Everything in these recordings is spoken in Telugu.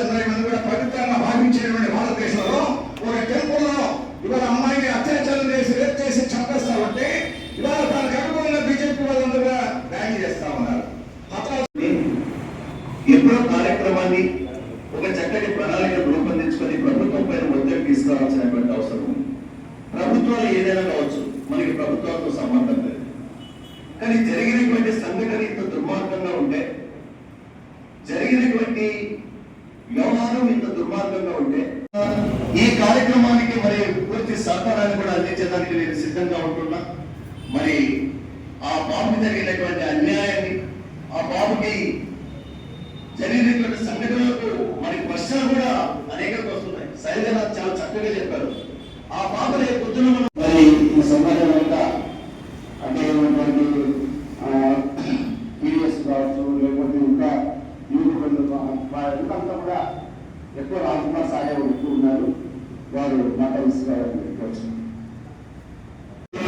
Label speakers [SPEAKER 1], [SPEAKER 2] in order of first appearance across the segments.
[SPEAKER 1] ఎనభై మంది కూడా పవిత్రంగా భావించేటువంటి భారతదేశంలో ఒక టెంపుల్లో ఇవాళ అమ్మాయిని అత్యాచారం చేసి రేపు చేసి చంపేస్తామంటే ఇవాళ దానికి అనుగుణంగా బీజేపీ వాళ్ళందరూ కూడా ర్యాలీ చేస్తా ఉన్నారు.
[SPEAKER 2] ఎప్పుడో కార్యక్రమాన్ని ఒక చక్కటి ప్రణాళిక రూపొందించుకొని ప్రభుత్వం పైన ఒత్తిడి తీసుకురావాల్సినటువంటి అవసరం ఉంది. ప్రభుత్వాలు ఏదైనా కావచ్చు మనకి ప్రభుత్వాలతో సంబంధం లేదు. కానీ జరిగినటువంటి సంఘటన ఇంత దుర్మార్గంగా ఉంటే జరిగినటువంటి వ్యవహారం ఇంత దుర్మార్గంగా ఉంటే ఈ కార్యక్రమానికి మరి పూర్తి సహకారాన్ని కూడా అందించడానికి నేను సిద్ధంగా ఉంటున్నా. మరి ఆ బాబుకి జరిగినటువంటి అన్యాయ ఆ బాబుకి జరిగినటువంటి సంఘటనలకు మనకి ప్రశ్నలు కూడా అనేకం వస్తున్నాయి శైలజనాథ్ చాలా చక్కగా చెప్పారు ఆ బాబు రేపు పొద్దున మనం మరి ఈ సమాజం అంతా అంటే ఉన్నటువంటి పీడిఎస్ కావచ్చు లేకపోతే ఇంకా యూట్యూబ్ ఇంకంతా కూడా ఎక్కువ రాజకుమార్ సాగే ఎక్కువ ఉన్నారు. వారు మాట్లాడుతున్నారు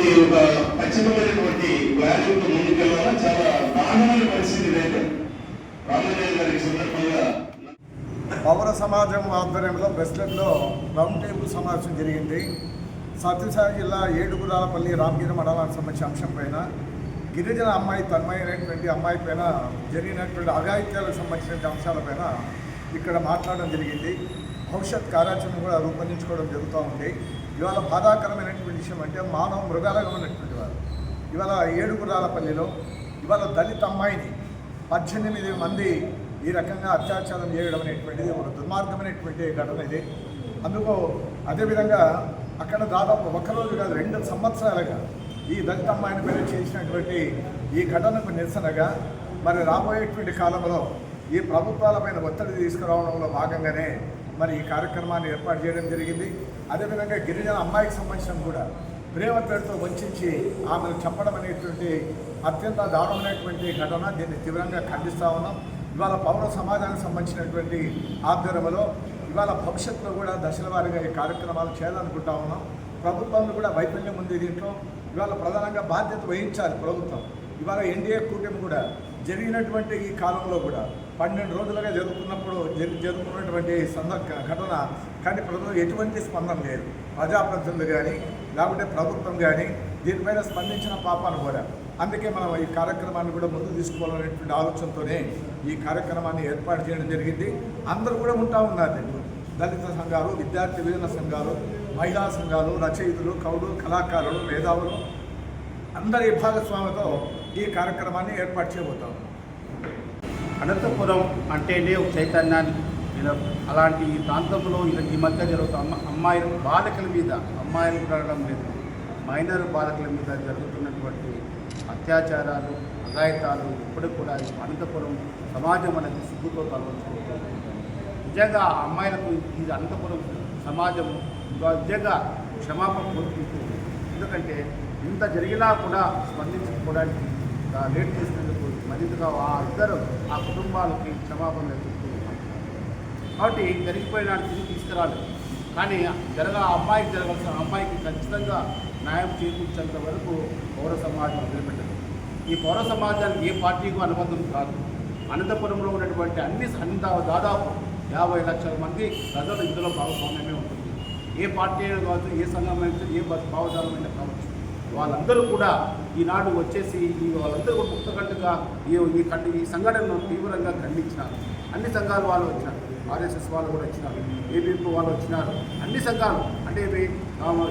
[SPEAKER 2] ఈ ఒక ఖచ్చితమైనటువంటి వాల్యూతో ముందుకెళ్ళాలా చాలా దారుణమైన పరిస్థితి లేదు రామదేవ్ గారి సందర్భంగా
[SPEAKER 3] పౌర సమాజం ఆధ్వర్యంలో బెస్టెడ్లో రౌండ్ టేబుల్ సమావేశం జరిగింది. సత్యసాయి జిల్లా ఏడుగురాలపల్లి రామగిరి మండలానికి సంబంధించిన అంశం పైన గిరిజన అమ్మాయి తన్మయమైనటువంటి అమ్మాయి పైన జరిగినటువంటి అఘాయిత్యాలకు సంబంధించిన అంశాలపైన ఇక్కడ మాట్లాడడం జరిగింది. భవిష్యత్ కార్యాచరణ కూడా రూపొందించుకోవడం జరుగుతూ ఉంది. ఇవాళ బాధాకరమైనటువంటి విషయం అంటే మానవ మృగాలుగా ఉన్నటువంటి వారు. ఇవాళ ఏడుగురాలపల్లిలో ఇవాళ దళిత అమ్మాయిని పద్దెనిమిది మంది ఈ రకంగా అత్యాచారం చేయడం అనేటువంటిది ఒక దుర్మార్గమైనటువంటి ఘటన ఇది. అందుకు అదేవిధంగా అక్కడ దాదాపు ఒకరోజు కాదు రెండు సంవత్సరాలుగా ఈ దళిత అమ్మాయిని పైన చేసినటువంటి ఈ ఘటనకు నిరసనగా మరి రాబోయేటువంటి కాలంలో ఈ ప్రభుత్వాలపైన ఒత్తిడి తీసుకురావడంలో భాగంగానే మరి ఈ కార్యక్రమాన్ని ఏర్పాటు చేయడం జరిగింది. అదేవిధంగా గిరిజన అమ్మాయికి సంబంధించిన కూడా ప్రేమ పేరుతో వంచి ఆమెను చంపడం అనేటువంటి అత్యంత దారుణమైనటువంటి ఘటన. దీన్ని తీవ్రంగా ఖండిస్తూ ఉన్నాం. ఇవాళ పౌర సమాజానికి సంబంధించినటువంటి ఆధ్వర్యంలో ఇవాళ భవిష్యత్తులో కూడా దశల వారీగా ఈ కార్యక్రమాలు చేయాలనుకుంటా ఉన్నాం. ప్రభుత్వంలో కూడా వైఫల్యం ఉంది దీంట్లో. ఇవాళ ప్రధానంగా బాధ్యత వహించాలి ప్రభుత్వం. ఇవాళ ఎన్డీఏ కూటమి కూడా జరిగినటువంటి ఈ కాలంలో కూడా పన్నెండు రోజులుగా జరుగుతున్నప్పుడు జరి జరుగుతున్నటువంటి సందర్భ ఘటన కానీ ప్రజలు ఎటువంటి స్పందన లేదు. ప్రజాప్రతినిధులు కానీ లేకుంటే ప్రభుత్వం కానీ దీనిపైన స్పందించిన పాపాను కూడా. అందుకే మనం ఈ కార్యక్రమాన్ని కూడా ముందు తీసుకోవాలనేటువంటి ఆలోచనతోనే ఈ కార్యక్రమాన్ని ఏర్పాటు చేయడం జరిగింది. అందరూ కూడా ఉంటా ఉన్నారు దళిత సంఘాలు విద్యార్థి విభజన సంఘాలు మహిళా సంఘాలు రచయితలు కవులు కళాకారులు మేధావులు అందరి భాగస్వామితో ఈ కార్యక్రమాన్ని ఏర్పాటు చేయబోతాము
[SPEAKER 4] అనంతపురం అంటేనే ఒక చైతన్యాన్ని. అలాంటి ఈ ప్రాంతంలో ఇలా ఈ మధ్య జరుగుతున్న అమ్మ అమ్మాయిల బాలికల మీద అమ్మాయిలు జరగడం లేదు. మైనర్ బాలికల మీద జరుగుతున్నటువంటి అత్యాచారాలు అఘాయితాలు ఇప్పుడు కూడా అనంతపురం సమాజం అనేది సిగ్గుతో తలవంచుకుంటుంది. నిజంగా ఆ అమ్మాయిలకు ఇది అనంతపురం సమాజం నిజంగా క్షమాపణ కోరుకుంటుంది. ఎందుకంటే ఇంత జరిగినా కూడా స్పందించుకోవడానికి లేట్ చేసినందుకు మరింతగా ఆ ఇద్దరు ఆ కుటుంబాలకి క్షమాపణ చెప్తూ కాబట్టి జరిగిపోయిన తిరిగి తీసుకురాలేదు. కానీ జరగ ఆ అమ్మాయికి జరగాల్సిన అమ్మాయికి ఖచ్చితంగా న్యాయం చేకూర్చేంత వరకు పౌర సమాజం వదిలిపెట్టదు ఈ పౌర సమాజానికి ఏ పార్టీకు అనుబంధం కాదు. అనంతపురంలో ఉన్నటువంటి అన్ని అన్ని దాదాపు యాభై లక్షల మంది ప్రజలు ఇందులో భాగస్వామ్యమే ఉంటుంది. ఏ పార్టీ అయినా కావచ్చు ఏ సంఘం అయినా ఏ బ- భావజాలమైనా కావచ్చు. వాళ్ళందరూ కూడా ఈనాడు వచ్చేసి ఈ వాళ్ళందరూ కూడా ముక్తకట్టుగా ఈ ఈ ఖండి ఈ సంఘటనను తీవ్రంగా ఖండించినారు. అన్ని సంఘాలు వాళ్ళు వచ్చినారు. ఆర్ఎస్ఎస్ వాళ్ళు కూడా వచ్చినారు. ఏబీపీ వాళ్ళు వచ్చినారు. అన్ని సంఘాలు అంటే ఏపీ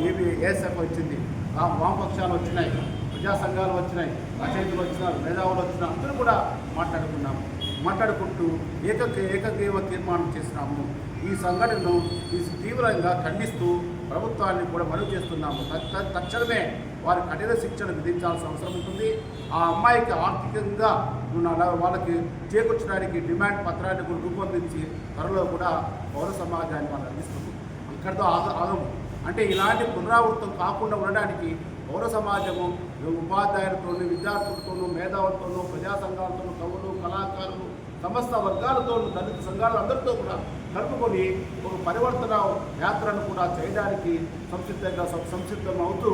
[SPEAKER 4] ఏపీ ఏఎస్ఎఫ్ వచ్చింది. ఆ వామపక్షాలు వచ్చినాయి. ప్రజా సంఘాలు వచ్చినాయి. రచయితలు వచ్చినారు. మేధావులు వచ్చినారు. అందరూ కూడా మాట్లాడుకున్నాము. మాట్లాడుకుంటూ ఏక ఏకగ్రీవ తీర్మానం చేసినాము. ఈ సంఘటనను ఈ తీవ్రంగా ఖండిస్తూ ప్రభుత్వాన్ని కూడా మనవి చేస్తున్నాము. తక్షణమే వారికి కఠిన శిక్షణ విధించాల్సిన అవసరం ఉంటుంది. ఆ అమ్మాయికి ఆర్థికంగా ఉన్న వాళ్ళకి చేకూర్చడానికి డిమాండ్ పత్రాన్ని కూడా రూపొందించి త్వరలో కూడా పౌర సమాజాన్ని వాళ్ళు అందిస్తుంది. ఇక్కడితో ఆగ ఆగము. అంటే ఇలాంటి పునరావృతం కాకుండా ఉండడానికి పౌర సమాజము ఉపాధ్యాయులతోనూ విద్యార్థులతోనూ మేధావులతోనూ ప్రజా సంఘాలతోనూ కవులు కళాకారులు సమస్త వర్గాలతో దళిత సంఘాలు అందరితో కూడా కలుపుకొని ఒక పరివర్తన యాత్రను కూడా చేయడానికి సంసిద్ధంగా సంసిద్ధం అవుతూ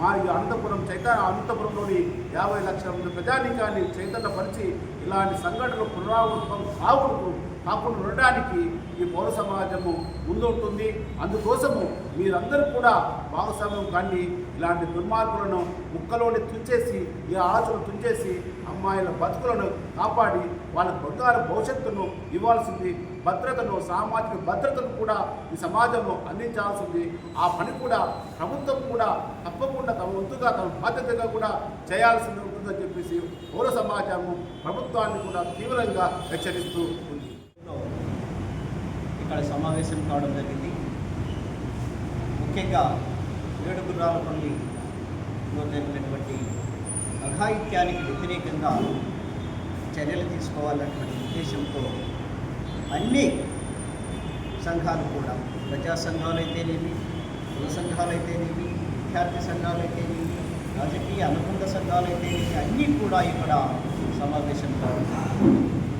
[SPEAKER 4] మా ఈ అనంతపురం చైతన్య అనంతపురంలోని యాభై లక్షల మంది ప్రజానీకాన్ని చైతన్యపరిచి ఇలాంటి సంఘటనలు పునరావృతం కాకూడదు కాకుండా ఉండడానికి ఈ పౌర సమాజము ముందుంటుంది. అందుకోసము మీరందరూ కూడా భాగస్వామ్యం కానీ ఇలాంటి దుర్మార్గులను ముక్కలోని తుంచేసి ఈ ఆశలు తుంచేసి అమ్మాయిల బతుకులను కాపాడి వాళ్ళ బంగారు భవిష్యత్తును ఇవ్వాల్సింది భద్రతను సామాజిక భద్రతను కూడా ఈ సమాజంలో అందించాల్సింది. ఆ పని కూడా ప్రభుత్వం కూడా తప్పకుండా తమ వంతుగా తమ బాధ్యతగా కూడా చేయాల్సింది ఉంటుందని చెప్పేసి పౌర సమాజము ప్రభుత్వాన్ని కూడా తీవ్రంగా హెచ్చరిస్తూ ఉంది.
[SPEAKER 5] ఇక్కడ సమావేశం కావడం జరిగింది. ముఖ్యంగా ఏడుగుర్రాలపల్లిలో జరిగినటువంటి అఘాయిత్యానికి వ్యతిరేకంగా చర్యలు తీసుకోవాలన్నటువంటి ఉద్దేశంతో అన్ని సంఘాలు కూడా ప్రజా సంఘాలు అయితేనేమి కుల సంఘాలు అయితేనేమి విద్యార్థి సంఘాలు అయితేనేమి రాజకీయ అనుబంధ సంఘాలు అయితేనేమి అన్నీ కూడా ఇక్కడ సమావేశం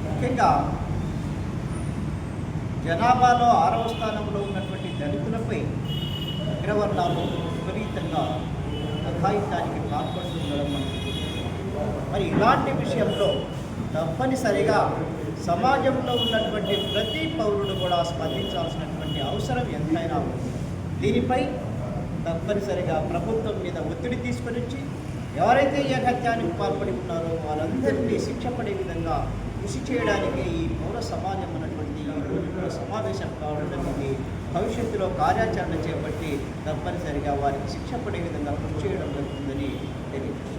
[SPEAKER 5] ముఖ్యంగా జనాభాలో ఆరవ స్థానంలో ఉన్నటువంటి దళితులపై అగ్రవర్ణాలు విపరీతంగా అఘాయితానికి పాల్పడుతుండడం మనం మరి ఇలాంటి విషయంలో తప్పనిసరిగా సమాజంలో ఉన్నటువంటి ప్రతి పౌరుడు కూడా స్పందించాల్సినటువంటి అవసరం ఎంతైనా ఉంది. దీనిపై తప్పనిసరిగా ప్రభుత్వం మీద ఒత్తిడి తీసుకొని వచ్చి ఎవరైతే ఈ పాల్పడి ఉన్నారో వారందరినీ శిక్ష పడే విధంగా కృషి చేయడానికి ఈ పౌర సమాజం అన్నటువంటి ఈ రోజు సమావేశం కావడం జరిగింది భవిష్యత్తులో కార్యాచరణ చేపట్టి తప్పనిసరిగా వారికి శిక్ష పడే విధంగా కృషి చేయడం జరుగుతుందని తెలియదు